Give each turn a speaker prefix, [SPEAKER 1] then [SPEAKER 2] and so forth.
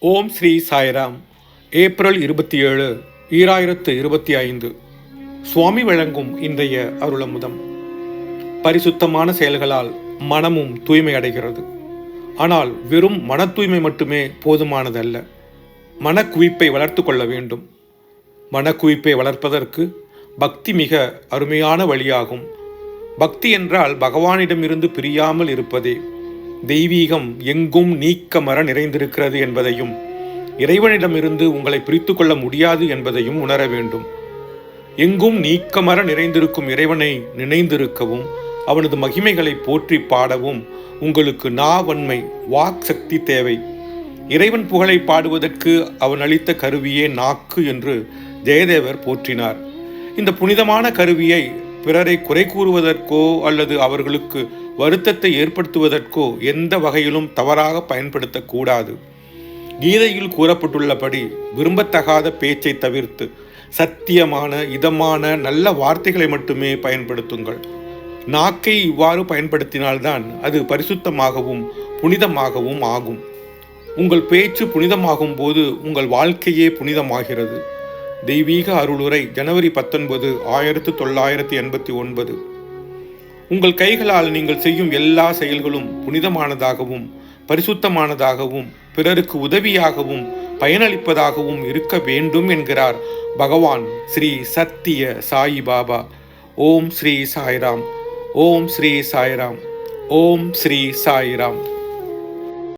[SPEAKER 1] ஓம் Sri Sairam. April இருபத்தி ஏழு ஈராயிரத்து இருபத்தி ஐந்து. சுவாமி வழங்கும் இன்றைய அருளமுதம். பரிசுத்தமான செயல்களால் மனமும் தூய்மை அடைகிறது. ஆனால் வெறும் மன தூய்மை மட்டுமே போதுமானதல்ல. மனக்குவிப்பை வளர்த்து கொள்ள வேண்டும். மனக்குவிப்பை வளர்ப்பதற்கு பக்தி மிக அருமையான வழியாகும். பக்தி என்றால் பகவானிடமிருந்து பிரியாமல் இருப்பதே. தெய்வீகம் எங்கும் நீக்கமர நிறைந்திருக்கிறது என்பதையும் இறைவனிடமிருந்து உங்களை பிரித்து கொள்ள முடியாது என்பதையும் உணர வேண்டும். எங்கும் நீக்கமர நிறைந்திருக்கும் இறைவனை நினைந்திருக்கவும் அவனது மகிமைகளை போற்றி பாடவும் உங்களுக்கு நாவன்மை வாக் சக்தி தேவை. இறைவன் புகழை பாடுவதற்கு அவன் அளித்த கருவியே நாக்கு என்று ஜெயதேவர் போற்றினார். இந்த புனிதமான கருவியை பிறரை குறை கூறுவதற்கோ அல்லது அவர்களுக்கு வருத்தத்தை ஏற்படுத்துவதற்கோ எந்த வகையிலும் தவறாக பயன்படுத்தக்கூடாது. கீதையில் கூறப்பட்டுள்ளபடி விரும்பத்தகாத பேச்சை தவிர்த்து சத்தியமான இதமான நல்ல வார்த்தைகளை மட்டுமே பயன்படுத்துங்கள். நாக்கை இவ்வாறு பயன்படுத்தினால்தான் அது பரிசுத்தமாகவும் புனிதமாகவும் ஆகும். உங்கள் பேச்சு புனிதமாகும் போது உங்கள் வாழ்க்கையே புனிதமாகிறது. தெய்வீக அருளுரை ஜனவரி பத்தொன்பது ஆயிரத்து தொள்ளாயிரத்தி எண்பத்தி ஒன்பது. உங்கள் கைகளால் நீங்கள் செய்யும் எல்லா செயல்களும் புனிதமானதாகவும் பரிசுத்தமானதாகவும் பிறருக்கு உதவியாகவும் பயனளிப்பதாகவும் இருக்க வேண்டும் என்கிறார் பகவான் ஸ்ரீ சத்திய சாயி பாபா. ஓம் ஸ்ரீ சாய்ராம். ஓம் ஸ்ரீ சாய்ராம். ஓம் ஸ்ரீ சாய்ராம்.